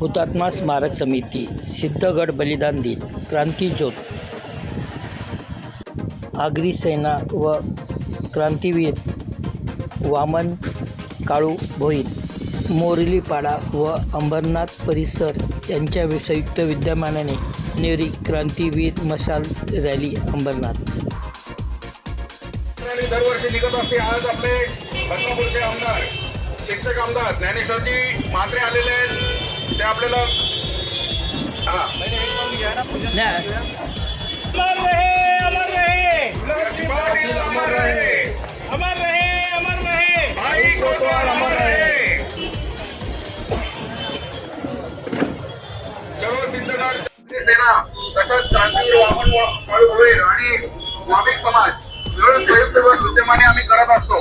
हुतात्मा स्मारक समिती सिद्धगड बलिदान दिन क्रांतीज्योत आगरी सेना व क्रांतीवीर वामन काळू भोईर मोरलीपाडा व अंबरनाथ परिसर यांच्या संयुक्त विद्यमानाने नेरी क्रांतीवीर मशाल रॅली अंबरनाथ. दरवर्षी निघत असते आज आपले आमदार शिक्षक आमदार ज्ञानेश्वरजी मात्रे आलेले आपल्याला हा. अमर रहे अमर रहे. अमर रहे अमर रहे अमर रहे. भाई कोतवाल अमर रहे. चलो सिद्धगड सेना तसंच क्रांतीवीर वामन काळू भोईर आणि वामिक समाज मिळून संयुक्त विद्यमाने आम्ही करत असतो.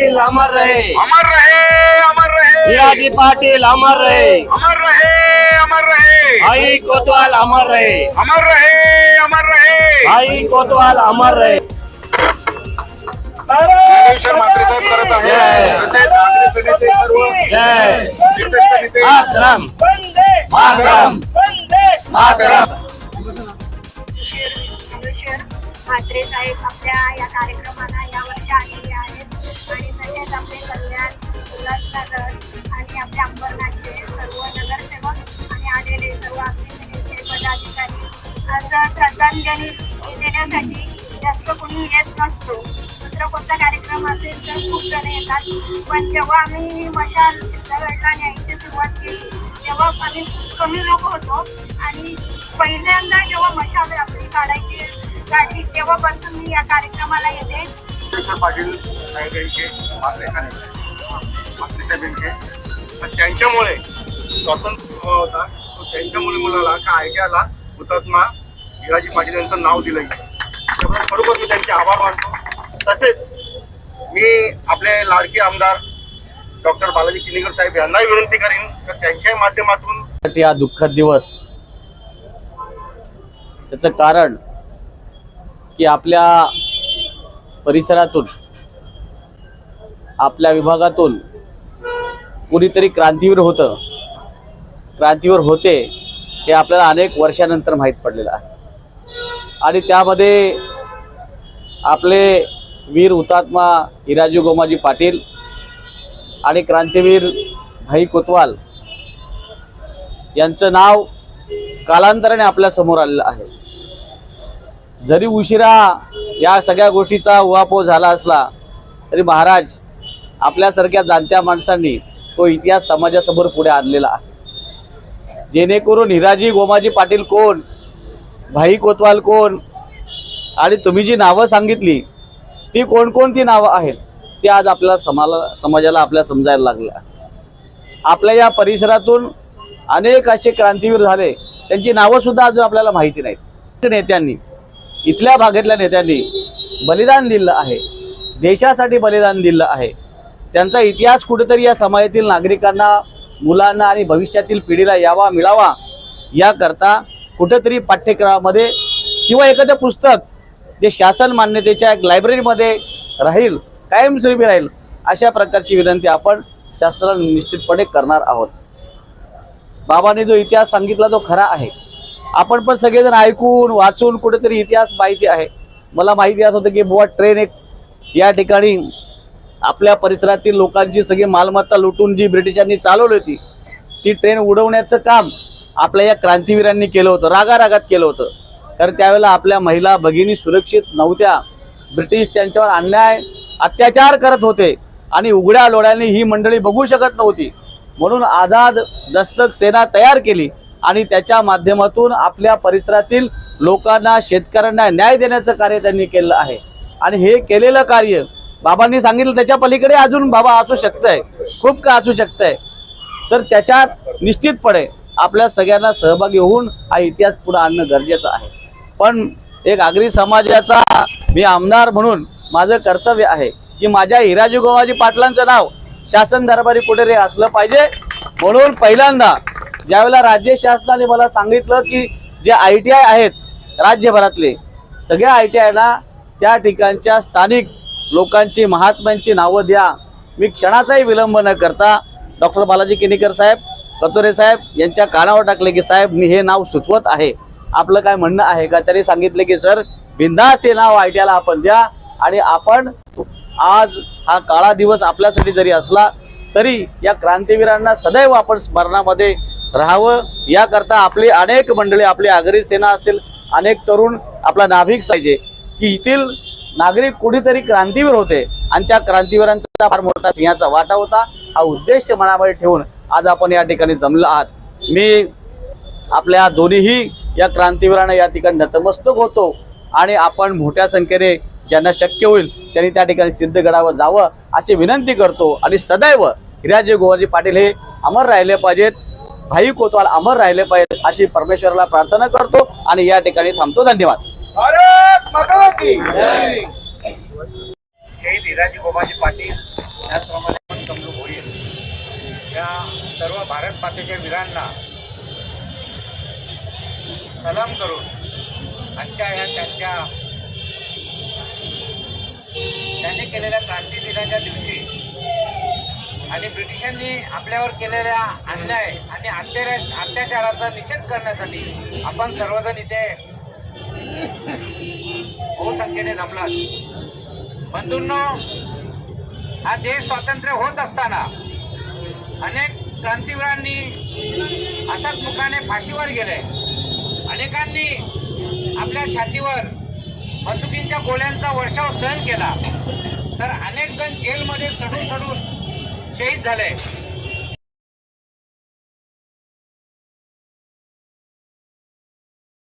पाटील अमर रहे। अमर रहे अमर रहे। भियाजी पाटील अमर रहे। अमर रहे अमर रहे। भाई कोतवाल अमर रहे। अमर रहे अमर रहे। भाई कोतवाल अमर रहे। ज्ञानेश्वर म्हात्रे साहेब करत आहे. जय. तसेच आंध्र सेनेचे सर्व. जय। विशेष नेते. मातरम। वंदे. मातरम। वंदे. मातरम। म्हात्रे साहेब आपल्या या कार्यक्रमाला यावर्षी आलेले आहेत. आणि तसेच आपले कल्याण उल्हासनगर आणि आपल्या अंबरनाथचे सर्व नगरसेवक आणि आलेले सर्व आपले पदाधिकारी. असं श्रद्धांजली देण्यासाठी जास्त कोणी येत नसतो. दुसरा कोणता कार्यक्रम असेल तर खूप जण येतात. पण जेव्हा आम्ही मशाल सिद्धगडला न्यायची सुरुवात केली तेव्हा आम्ही कमी लोक होतो. आणि पहिल्यांदा जेव्हा मशाल आपली काढायची काढली तेव्हापासून मी या कार्यक्रमाला येते. कृष्ण पाटील साहेब यांचे साहेब यांचे त्यांच्यामुळे स्वातंत्र्य होता. तो त्यांच्यामुळे मुलाला का आयडियाला हुतात्मा भिराजी पाटील यांचं नाव दिलं गेलं त्यामुळे खरोखर मी त्यांचे आभार मानतो. तसेच मी आपले लाडके आमदार डॉक्टर बालाजी किनीकर साहेब यांनाही विनंती करीन तर त्यांच्याही माध्यमातून हा दुःखद दिवस. त्याचं कारण की आपल्या परिसरातून आपल्या विभागातून कुणीतरी क्रांतीवीर होतं. क्रांतीवीर होते हे आपल्याला अनेक वर्षानंतर माहीत पडलेलं आहे. आणि त्यामध्ये आपले वीर हुतात्मा हिराजी गोमाजी पाटील आणि क्रांतीवीर भाई कोतवाल यांचं नाव कालांतराने आपल्यासमोर आलेलं आहे. जरी उशिरा या सगळ्या गोष्टीचा उहापोह झाला असला तरी महाराज आपल्यासारख्या जाणत्या माणसांनी तो इतिहास समाजासमोर पुढे आणलेला आहे. जेणेकरून हिराजी गोमाजी पाटील कोण भाई कोतवाल कोण आणि तुम्ही जी नावं सांगितली ती कोणकोणती नावं आहेत ती आज आपल्याला समाला समाजाला आपल्या समजायला लागलं आपल्या या परिसरातून अनेक असे क्रांतीवीर झाले त्यांची नावंसुद्धा अजून आपल्याला माहिती नाहीत. नेत्यांनी इथल्या भागातल्या नेत्यांनी बलिदान दिलं आहे. देशासाठी बलिदान दिलं आहे. त्यांचा इतिहास कुठेतरी या समाजातील नागरिकांना मुलांना आणि भविष्यातील पिढीला यावा मिळावा याकरता कुठेतरी पाठ्यक्रमामध्ये किंवा एखादं पुस्तक जे शासन मान्यतेच्या एक लायब्ररीमध्ये राहील कायमस्वरूपी राहील अशा प्रकारची विनंती आपण शासनाला निश्चितपणे करणार आहोत. बाबांनी जो इतिहास सांगितला तो खरा आहे. आपण पण सगळेजण ऐकून वाचून कुठेतरी इतिहास माहिती आहे. मला माहिती असं होतं की बुवा ट्रेन एक या ठिकाणी आपल्या परिसरातील लोकांची सगळी मालमत्ता लुटून जी ब्रिटिशांनी चालवली होती ती ट्रेन उडवण्याचं काम आपल्या या क्रांतीवीरांनी केलं होतं रागारागात केलं होतं. कारण त्यावेळेला आपल्या महिला भगिनी सुरक्षित नव्हत्या. ब्रिटिश त्यांच्यावर अन्याय अत्याचार करत होते आणि उघड्या डोळ्यांनी ही मंडळी बघू शकत नव्हती. म्हणून आझाद दस्तक सेना तयार केली. आणि त्याच्या माध्यमातून आपल्या परिसरातील लोकांना शेतकऱ्यांना न्याय देण्याचं कार्य त्यांनी केलं आहे. आणि हे केलेलं कार्य बाबांनी सांगितलं त्याच्या पलीकडे अजून बाबा असू शकतंय खूप का असू शकतंय? तर त्याच्यात निश्चितपणे आपल्या सगळ्यांना सहभागी होऊन हा इतिहास पुढे आणणं गरजेचं आहे. पण एक आगरी समाजाचा मी आमदार म्हणून माझं कर्तव्य आहे की माझ्या हिराजी गोमाजी पाटलांचं नाव शासन दरबारी कुठेतरी असलं पाहिजे. म्हणून पहिल्यांदा ज्यावेळेला राज्य शासनाने मला सांगितलं की जे आय टी आय आहेत राज्यभरातले सगळ्या आय टी आयला त्या ठिकाणच्या स्थानिक लोकांची महात्म्यांची नावं द्या. मी क्षणाचाही विलंब न करता डॉक्टर बालाजी किनीकर साहेब कतोरे साहेब यांच्या कानावर टाकले की साहेब मी हे नाव सुचवत आहे. आपलं काय म्हणणं आहे का? त्यांनी सांगितले की सर बिंदा ते नाव आय टी आयला आपण द्या आणि आपण आज हा काळा दिवस आपल्यासाठी जरी असला तरी या क्रांतीवीरांना सदैव आपण स्मरणामध्ये राहावं. याकरता आपली अनेक मंडळी आपली आगरी सेना असतील अनेक तरुण आपला नाभिक पाहिजे की येथील नागरिक कुणीतरी क्रांतीवीर होते आणि त्या क्रांतीवीरांचा फार मोठा सिंहाचा वाटा होता. हा उद्देश मनामध्ये ठेवून आज आपण या ठिकाणी जमलो आहात. मी आपल्या दोन्हीही या क्रांतीवीरांना या ठिकाणी नतमस्तक होतो आणि आपण मोठ्या संख्येने ज्यांना शक्य होईल त्यांनी त्या ठिकाणी सिद्धगडावर जावं अशी विनंती करतो. आणि सदैव हिराजी गोवाजी पाटील हे अमर राहिले पाहिजेत. भाई कोतवाल अमर राहिले पाहिजेत अशी परमेश्वराला प्रार्थना करतो आणि या ठिकाणी थांबतो. धन्यवाद. पाटील. त्याचप्रमाणे होईल. या सर्व भारत मातेच्या वीरांना सलाम करून आजच्या ह्या त्यांच्या त्यांनी केलेल्या क्रांती दिनाच्या दिवशी आणि ब्रिटिशांनी आपल्यावर केलेल्या अन्याय आणि अत्याचार अत्याचाराचा निषेध करण्यासाठी आपण सर्वजण इथे बहुसंख्येने जमला बंधूंनो हा देश स्वातंत्र्य होत असताना अनेक क्रांतीवीरांनी असाच मुखाने फाशीवर गेले. अनेकांनी आपल्या छातीवर बंदुकींच्या गोळ्यांचा वर्षाव सहन केला. तर अनेक जण जेलमध्ये चढून चढून शहीद झाले